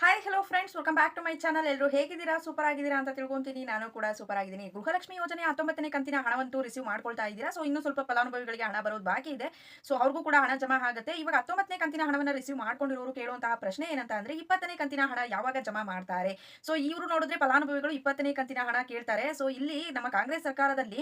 Hi hello friends welcome back to my channel ಎಲ್ಲರೂ ಹೇಗಿದ್ದೀರಾ? Super ಆಗಿದ್ದೀರಾ ಅಂತ ತಿಳ್ಕೊಂತೀನಿ. ನಾನು ಕೂಡ ಸೂಪರ್ ಆಗಿದ್ದೀನಿ ಗೃಹಲಕ್ಷ್ಮಿ ಯೋಜನೆ ಹತ್ತೊಂಬತ್ತನೇ ಕಂತಿನ ಹಣವಂತೂ ರಿಸೀವ್ ಮಾಡ್ಕೊಳ್ತಾ ಇದ್ದೀರಾ? ಸೊ ಇನ್ನೂ ಸ್ವಲ್ಪ ಫಲಾನುಭವಿಗಳಿಗೆ ಹಣ ಬರೋದು ಬಾಕಿ ಇದೆ. ಸೊ ಅವ್ರಿಗೂ ಕೂಡ ಹಣ ಜಮಾ ಆಗುತ್ತೆ. ಇವಾಗ ಹತ್ತೊಂಬತ್ತನೇ ಕಂತಿನ ಹಣವನ್ನು ರಿಸೀವ್ ಮಾಡ್ಕೊಂಡಿರೋರು ಕೇಳುವಂತಹ ಪ್ರಶ್ನೆ ಏನಂತ ಅಂದ್ರೆ, ಇಪ್ಪತ್ತನೇ ಕಂತಿನ ಹಣ ಯಾವಾಗ ಜಮಾ ಮಾಡ್ತಾರೆ? ಸೊ ಇವರು ನೋಡಿದ್ರೆ ಫಲಾನುಭವಿಗಳು ಇಪ್ಪತ್ತನೇ ಕಂತಿನ ಹಣ ಕೇಳ್ತಾರೆ. ಸೊ ಇಲ್ಲಿ ನಮ್ಮ ಕಾಂಗ್ರೆಸ್ ಸರ್ಕಾರದಲ್ಲಿ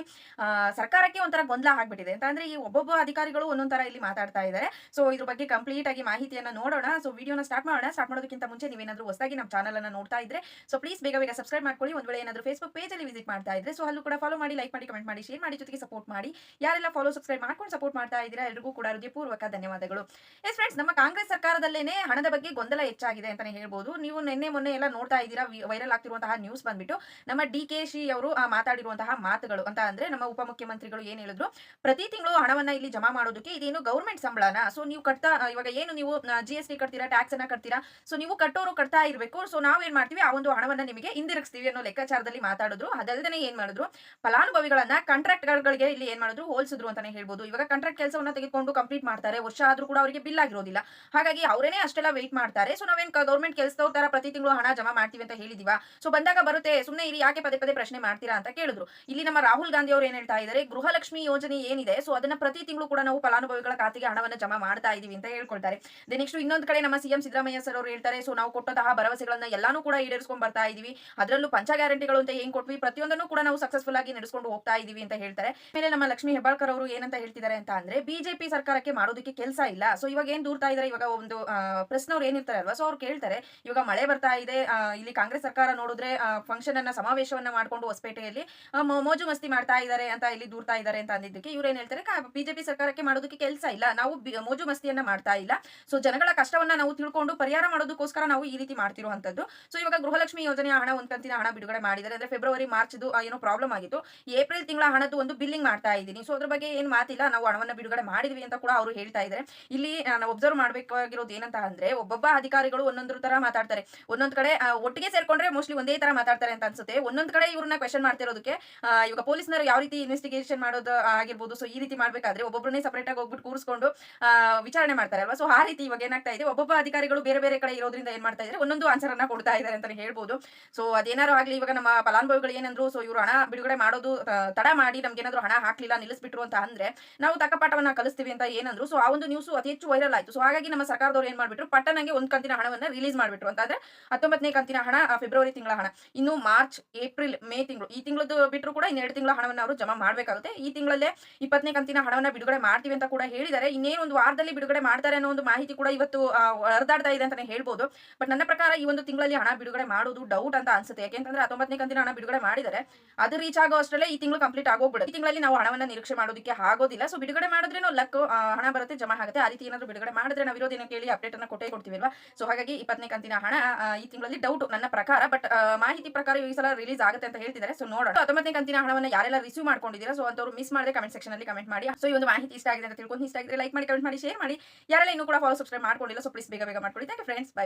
ಸರ್ಕಾರಕ್ಕೆ ಒಂಥರ ಗೊಂದಲ ಆಗ್ಬಿಟ್ಟಿದೆ. ಅಂತ ಅಂದ್ರೆ, ಈ ಒಬ್ಬೊಬ್ಬ ಅಧಿಕಾರಿಗಳು ಒಂದೊಂದರ ಇಲ್ಲಿ ಮಾತಾಡ್ತಾ ಇದ್ದಾರೆ. ಸೊ ಇದ್ರ ಬಗ್ಗೆ ಕಂಪ್ಲೀಟ್ ಆಗಿ ಮಾಹಿತಿಯನ್ನ ನೋಡೋಣ. ಸೊ ವಿಡಿಯೋನ ಸ್ಟಾರ್ಟ್ ಮಾಡೋಣ. ಸ್ಟಾರ್ಟ್ ಮಾಡೋದಕ್ಕಿಂತ ಮುಂಚೆ ನೀವೇನಾದ್ರೂ ಹೊಸದಾಗಿ ನಮ್ಮ ಚಾನಲ್ ಅನ್ನು ನೋಡ್ತಾ ಇದ್ರೆ ಸೊ ಪ್ಲೀಸ್ ಬೇಗ ಬೇಗ ಸಬ್ಸ್ಕ್ರೈಬ್ ಮಾಡ್ಕೊಳ್ಳಿ. ಒಂದ್ ವೇಳೆ ಏನಾದರೂ ಫೇಸ್ಬುಕ್ ಪೇಜಲ್ಲಿ ವಿಸಿಟ್ ಮಾಡ್ತಾ ಇದ್ರೆ ಸೊ ಅಲ್ಲೂ ಕೂಡ ಫಾಲೋ ಮಾಡಿ ಲೈಕ್ ಮಾಡಿ ಕಮೆಂಟ್ ಮಾಡಿ ಶೇರ್ ಮಾಡಿ ಜೊತೆಗೆ ಸಪೋರ್ಟ್ ಮಾಡಿ. ಯಾರೆಲ್ಲ ಫಾಲೋ ಸಬ್ಸ್ಕ್ರೈಬ್ ಮಾಡ್ಕೊಂಡು ಸಪೋರ್ಟ್ ಮಾಡ್ತಾ ಇದ್ದೀರಾ, ಎಲ್ರಿಗೂ ಕೂಡ ಹೃದಯಪೂರ್ವಕ ಧನ್ಯವಾದಗಳು. ಎಸ್ ಫ್ರೆಂಡ್ಸ್ ನಮ್ಮ ಕಾಂಗ್ರೆಸ್ ಸರ್ಕಾರದಲ್ಲೇನೆ ಹಣದ ಬಗ್ಗೆ ಗೊಂದಲ ಹೆಚ್ಚಾಗಿದೆ ಅಂತಾನೆ ಹೇಳ್ಬೋದು. ನೀವು ನಿನ್ನೆ ಮೊನ್ನೆ ಎಲ್ಲ ನೋಡ್ತಾ ಇದ್ದೀರಾ ವೈರಲ್ ಆಗ್ತಿರುವಂತಹ ನ್ಯೂಸ್ ಬಂದ್ಬಿಟ್ಟು. ನಮ್ಮ ಡಿ ಕೆ ಶಿ ಅವರು ಮಾತಾಡಿರುವಂತಹ ಮಾತುಗಳು. ಅಂತ ಅಂದ್ರೆ ನಮ್ಮ ಉಪಮುಖ್ಯಮಂತ್ರಿಗಳು ಏನ್ ಹೇಳಿದ್ರು? ಪ್ರತಿ ತಿಂಗಳು ಹಣವನ್ನ ಇಲ್ಲಿ ಜಮಾ ಮಾಡೋದಕ್ಕೆ ಇದೇನು ಗೌರ್ಮೆಂಟ್ ಸಂಬಳನ? ಸೊ ನೀವು ಕಟ್ತಾ, ಇವಾಗ ಏನು ನೀವು ಜಿ ಎಸ್ ಟಿ ಕಟ್ತೀರಾ ಟ್ಯಾಕ್ಸ್ ಅನ್ನ ಕಟ್ತೀರಾ? ಸೊ ನೀವು ಕಟ್ಟೋರು ಕಟ್ತಾ ಇರಬೇಕು. ಸೊ ನಾವೇನ್ ಮಾಡ್ತೀವಿ? ಆ ಒಂದು ಹಣವನ್ನ ನಿಮಗೆ ಹಿಂದಿರುಗಿಸ್ತೀವಿ ಅನ್ನೋ ಲೆಕ್ಕಾಚಾರದಲ್ಲಿ ಮಾತಾಡಿದ್ರು. ಅದಲ್ಲದೆ ಏನ್ ಮಾಡಿದ್ರು? ಫಲಾನುಭವಿಗಳನ್ನ ಕಾಂಟ್ರಾಕ್ಟ್ ಗಳಿಗೆ ಇಲ್ಲಿ ಏನ್ ಮಾಡಿದ್ರು? ಹೋಲಿಸಿದ್ರು ಅಂತಾನೆ ಹೇಳ್ಬೋದು. ಇವಾಗ ಕಾಂಟ್ರಾಕ್ಟ್ ಕೆಲಸವನ್ನ ತೆಗೆದುಕೊಂಡು ಕಂಪ್ಲೀಟ್ ಮಾಡ್ತಾರೆ. ವರ್ಷ ಆದ್ರೂ ಕೂಡ ಅವರಿಗೆ ಬಿಲ್ ಆಗಿರೋದಿಲ್ಲ. ಹಾಗಾಗಿ ಅವರೇನೆ ಅಷ್ಟೆಲ್ಲ ವೆಯ್ಟ್ ಮಾಡ್ತಾರೆ. ಸೊ ನಾವೇನ್ ಗೌರ್ಮೆಂಟ್ ಕೆಲಸದವ್ರ ತರ ಪ್ರತಿ ತಿಂಗಳು ಹಣ ಜಮಾ ಮಾಡ್ತೀವಿ ಅಂತ ಹೇಳಿದೀವ? ಸೊ ಬಂದಾಗ ಬರುತ್ತೆ ಸುಮ್ಮನೆ ಇಲ್ಲಿ ಯಾಕೆ ಪದೇ ಪದೇ ಪ್ರಶ್ನೆ ಮಾಡ್ತೀರಾ ಅಂತ ಕೇಳಿದ್ರು. ಇಲ್ಲಿ ನಮ್ಮ ರಾಹುಲ್ ಗಾಂಧಿ ಅವರು ಏನ್ ಹೇಳ್ತಾ ಇದ್ದಾರೆ ಗೃಹಲಕ್ಷ್ಮಿ ಯೋಜನೆ ಏನಿದೆ? ಸೊ ಅದನ್ನ ಪ್ರತಿ ತಿಂಗಳು ಕೂಡ ನಾವು ಫಲಾನುಭವಿಗಳ ಖಾತೆಗೆ ಹಣವನ್ನ ಜಮಾ ಮಾಡ್ತಾ ಇದೀವಿ ಅಂತ ಹೇಳ್ಕೊಳ್ತಾರೆ. ನೆಕ್ಸ್ಟ್ ಇನ್ನೊಂದು ಕಡೆ ನಮ್ಮ ಸಿಎಂ ಸಿದ್ದರಾಮಯ್ಯ ಸರ್ ಅವರು ಹೇಳ್ತಾರೆ ಸೊ ನಾವು ಕೊಟ್ಟಂತಹ ಭರವಸೆಗಳನ್ನ ಎಲ್ಲಾನು ಕೂಡ ಈಡೇರಿಸ್ಕೊಂಡ್ ಬರ್ತಾ ಇದೀವಿ. ಅದರಲ್ಲೂ ಪಂಚ ಗ್ಯಾರಂಟಿಗಳು ಅಂತ ಏನ್ ಕೊಟ್ವಿ? ಪ್ರತಿಯೊಂದನ್ನು ಕೂಡ ನಾವು ಸಕ್ಸಸ್ಫುಲ್ ಆಗಿ ನಡೆಸ್ಕೊಂಡು ಹೋಗ್ತಾ ಇದೀವಿ ಅಂತ ಹೇಳ್ತಾರೆ. ಮೇಲೆ ನಮ್ಮ ಲಕ್ಷ್ಮಿ ಹೆಬ್ಬಾಳ್ಕರ್ ಅವರು ಏನಂತ ಹೇಳ್ತಿದ್ದಾರೆ ಅಂತ ಅಂದ್ರೆ ಬಿಜೆಪಿ ಸರ್ಕಾರಕ್ಕೆ ಮಾಡೋದಕ್ಕೆ ಕೆಲಸ ಇಲ್ಲ. ಸೊ ಇವಾಗ ಏನ್ ದೂರ್ತಾ ಇದಾರೆ? ಇವಾಗ ಒಂದು ಪ್ರಶ್ನವ್ರು ಏನಿರ್ತಾರೆ ಅಲ್ವಾ? ಸೊ ಅವ್ರು ಕೇಳ್ತಾರೆ, ಇವಾಗ ಮಳೆ ಬರ್ತಾ ಇದೆ ಇಲ್ಲಿ ಕಾಂಗ್ರೆಸ್ ಸರ್ಕಾರ ನೋಡಿದ್ರೆ ಫಂಕ್ಷನ್ ಅನ್ನ, ಸಮಾವೇಶವನ್ನ ಮಾಡ್ಕೊಂಡು ಹೊಸಪೇಟೆಯಲ್ಲಿ ಮೋಜು ಮಸ್ತಿ ಮಾಡ್ತಾ ಇದ್ದಾರೆ ಅಂತ ಇಲ್ಲಿ ದೂರ್ತಾ ಇದ್ದಾರೆ ಅಂತ ಅಂದಿದ್ದಕ್ಕೆ ಇವ್ರು ಏನ್ ಹೇಳ್ತಾರೆ? ಬಿಜೆಪಿ ಸರ್ಕಾರಕ್ಕೆ ಮಾಡೋದಕ್ಕೆ ಕೆಲಸ ಇಲ್ಲ. ನಾವು ಮೋಜು ಮಸ್ತಿಯನ್ನ ಮಾಡ್ತಾ ಇಲ್ಲ. ಸೊ ಜನಗಳ ಕಷ್ಟವನ್ನ ನಾವು ತಿಳ್ಕೊಂಡು ಪರಿಹಾರ ಮಾಡೋದಕ್ಕೋಸ್ಕರ ನಾವು ರೀತಿ ಮಾಡ್ತಿರುವಂತದ್ದು. ಸೊ ಇವಾಗ ಗೃಹಲಕ್ಷ್ಮಿ ಯೋಜನೆಯ ಹಣ ಒಂದ್ ಕಂತಿನ ಹಣ ಬಿಡುಗಡೆ ಮಾಡಿದ್ದಾರೆ. ಅಂದ್ರೆ ಫೆಬ್ರವರಿ ಮಾರ್ಚ್ ಏನೋ ಪ್ರಾಬ್ಲಮ್ ಆಗಿತ್ತು. ಏಪ್ರಿಲ್ ತಿಂಗಳ ಹಣದ್ದು ಒಂದು ಬಿಲ್ಲಿಂಗ್ ಮಾಡ್ತಾ ಇದ್ದೀನಿ. ಸೊ ಅದ್ರ ಬಗ್ಗೆ ಏನ್ ಮಾತಿಲ್ಲ. ನಾವು ಹಣವನ್ನ ಬಿಡುಗಡೆ ಮಾಡಿದ್ವಿ ಅಂತ ಕೂಡ ಅವರು ಹೇಳ್ತಾ ಇದ್ದಾರೆ. ಇಲ್ಲಿ ನಾವು ಒಬ್ಸರ್ವ್ ಮಾಡ್ಬೇಕಾಗಿರೋದು ಏನಂತ ಅಂದ್ರೆ ಒಬ್ಬೊಬ್ಬ ಅಧಿಕಾರಿಗಳು ಒಂದೊಂದು ತರ ಮಾತಾಡ್ತಾರೆ. ಒಂದೊಂದ್ ಕಡೆ ಒಟ್ಟಿಗೆ ಸೇರ್ಕೊಂಡ್ರೆ ಮೋಸ್ಟ್ಲಿ ಒಂದೇ ತರ ಮಾತಾಡ್ತಾರೆ ಅಂತ ಅನ್ಸುತ್ತೆ. ಒಂದೊಂದ್ ಕಡೆ ಇವ್ರನ್ನ ಕ್ವೆಶನ್ ಮಾಡ್ತಿರೋದಕ್ಕೆ ಇವಾಗ ಪೊಲೀಸ್ನವರು ಯಾವ ರೀತಿ ಇನ್ವೆಸ್ಟಿಗೇಷನ್ ಮಾಡೋದು ಆಗಿರ್ಬೋದು. ಸೊ ಈ ರೀತಿ ಮಾಡ್ಬೇಕಾದ್ರೆ ಒಬ್ಬೊಬ್ಬರನ್ನೇ ಸಪರೇಟ್ ಆಗಿ ಹೋಗ್ಬಿಟ್ಟು ಕೂರಿಸ್ಕೊಂಡು ವಿಚಾರಣೆ ಮಾಡ್ತಾರೆ ಅಲ್ವಾ? ಸೊ ಆ ರೀತಿ ಇವಾಗ ಏನಾಗ್ತಾ ಇದೆ? ಒಬ್ಬೊಬ್ಬ ಅಧಿಕಾರಿಗಳು ಬೇರೆ ಬೇರೆ ಕಡೆ ಇರೋದ್ರಿಂದ ಏನ್ ಮಾಡ್ತಾ ಇದ್ದಾರೆ ಒಂದೊಂದು ಆನ್ಸರ್ ಅನ್ನ ಕೊಡ್ತಾ ಇದ್ದಾರೆ ಅಂತ ಹೇಳ್ಬೋದು. ಸೊ ಅದೇನಾರು ಆಗ್ಲಿ, ಇವಾಗ ನಮ್ಮ ಫಲಾನುಭವಿಗಳು ಏನಂದ್ರು ಸೊ ಇವರು ಹಣ ಬಿಡುಗಡೆ ಮಾಡೋದು ತಡ ಮಾಡಿ ನಮ್ಗೆ ಏನಾದ್ರು ಹಣ ಹಾಕ್ಲಿಲ್ಲ, ನಿಲ್ಲಿಸ್ಬಿಟ್ರು ಅಂತ ಅಂದ್ರೆ, ನಾವು ತಕ್ಕ ಪಾಠವನ್ನ ಕಲಿಸ್ತೀವಿ ಅಂತ ಏನಂದ್ರು ಸೊ ಆ ಒಂದು ನ್ಯೂಸ್ ಅತಿ ಹೆಚ್ಚು ವೈರಲ್ ಆಯ್ತು. ಸೊ ಹಾಗಾಗಿ ನಮ್ಮ ಸರ್ಕಾರದವ್ರು ಏನ್ ಮಾಡ್ಬಿಟ್ರು, ಪಟ್ಟಣಂಗೆ ಒಂದ್ ಕಂತಿನ ಹಣವನ್ನ ರಿಲೀಸ್ ಮಾಡ್ಬಿಟ್ರು ಅಂತ ಅಂದ್ರೆ ಹತ್ತೊಂಬತ್ತನೇ ಕಂತಿನ ಹಣ ಫೆಬ್ರವರಿ ತಿಂಗಳ ಹಣ. ಇನ್ನು ಮಾರ್ಚ್ ಏಪ್ರಿಲ್ ಮೇ ತಿಂಗಳು, ಈ ತಿಂಗಳದ್ದು ಬಿಟ್ಟರು ಕೂಡ ಇನ್ನೆರಡು ತಿಂಗಳ ಹಣವನ್ನ ಅವರು ಜಮಾ ಮಾಡಬೇಕಾಗುತ್ತೆ. ಈ ತಿಂಗಳಲ್ಲೇ ಇಪ್ಪತ್ತನೇ ಕಂತಿನ ಹಣವನ್ನ ಬಿಡುಗಡೆ ಮಾಡ್ತೀವಿ ಅಂತ ಕೂಡ ಹೇಳಿದ್ದಾರೆ. ಇನ್ನೇನು ಒಂದು ವಾರದಲ್ಲಿ ಬಿಡುಗಡೆ ಮಾಡ್ತಾರೆ ಅನ್ನೋ ಒಂದು ಮಾಹಿತಿ ಕೂಡ ಇವತ್ತು ಹರಿದಾಡ್ತಾ ಇದೆ ಅಂತಾನೆ ಹೇಳ್ಬೋದು. ಬಟ್ ನನ್ನ ಪ್ರಕಾರ ಈ ಒಂದು ತಿಂಗಳಲ್ಲಿ ಹಣ ಬಿಡುಗಡೆ ಮಾಡೋದು ಡೌಟ್ ಅಂತ ಅನ್ಸುತ್ತೆ. ಯಾಕೆಂತಂದ್ರೆ ಹತ್ತೊಂಬತ್ತನೇ ಕಂತಿನ ಹಣ ಬಿಡುಗಡೆ ಮಾಡಿದರೆ ಅದು ರೀಚ್ ಆಗೋ ಅಷ್ಟರಲ್ಲೇ ಈ ತಿಂಗಳು ಕಂಪ್ಲೀಟ್ ಆಗೋಗ್ಬಿಡುತ್ತೆ. ಈ ತಿಂಗಳಲ್ಲಿ ನಾವು ಹಣವನ್ನ ನಿರೀಕ್ಷೆ ಮಾಡೋದಕ್ಕೆ ಆಗೋದಿಲ್ಲ. ಸೊ ಬಿಡುಗಡೆ ಮಾಡಿದ್ರೆ ಲಕ್ ಹಣ ಬರುತ್ತೆ, ಜಮಾ ಆಗುತ್ತೆ. ಆ ರೀತಿ ಏನಾದ್ರು ಬಿಡುಗಡೆ ಮಾಡಿದ್ರೆ ನಾವು ಇರೋದಿನ ಕೇಳಿ ಅಪ್ಡೇಟ್ ಅನ್ನ ಕೊಟ್ಟೇ ಕೊಡ್ತೀವಿ ಅಲ್ವಾ ಸೊ ಹಾಗಾಗಿ ಇಪ್ಪತ್ತನೇ ಕಂತಿನ ಹಣ ಈ ತಿಂಗಳಲ್ಲಿ ಡೌಟ್ ನನ್ನ ಪ್ರಕಾರ ಬಟ್ ಮಾಹಿತಿ ಪ್ರಕಾರ ಈ ಸಲ ರಿಲೀಸ್ ಆಗುತ್ತೆ ಅಂತ ಹೇಳ್ತಿದ್ದಾರೆ. ಸೊ ನೋಡೋಣ. ಹತ್ತೊಂಬತ್ತನೇ ಕಂತಿನ ಹಣವನ್ನ ಯಾರೆಲ್ಲ ರಿಸೀವ್ ಮಾಡ್ಕೊಂಡಿದ್ದೀರಾ? ಸೊ ಅಂತವ್ರು ಮಿಸ್ ಮಾಡಿದ್ರೆ ಕಮೆಂಟ್ ಸೆಕ್ಷನ್ ಅಲ್ಲಿ ಕಮೆಂಟ್ ಮಾಡಿ. ಸೊ ಈ ಒಂದು ಮಾಹಿತಿ ಇಷ್ಟ ಆಗಿದೆ ಅಂತ ತಿಳ್ಕೊಂಡು ಇಷ್ಟ ಆಗಿದ್ರೆ ಲೈಕ್ ಮಾಡಿ ಕಮೆಂಟ್ ಮಾಡಿ ಶೇರ್ ಮಾಡಿ. ಯಾರೆಲ್ಲ ಇನ್ನೂ ಕೂಡ ಫಾಲೋ ಸಬ್ಸ್ಕ್ರೈಬ್ ಮಾಡ್ಕೊಂಡಿಲ್ಲ ಸೊ ಪ್ಲೀಸ್ ಬೇಗ ಬೇಗ ಥ್ಯಾಂಕ್ ಫ್ರೆಂಡ್ಸ್ ಬೈ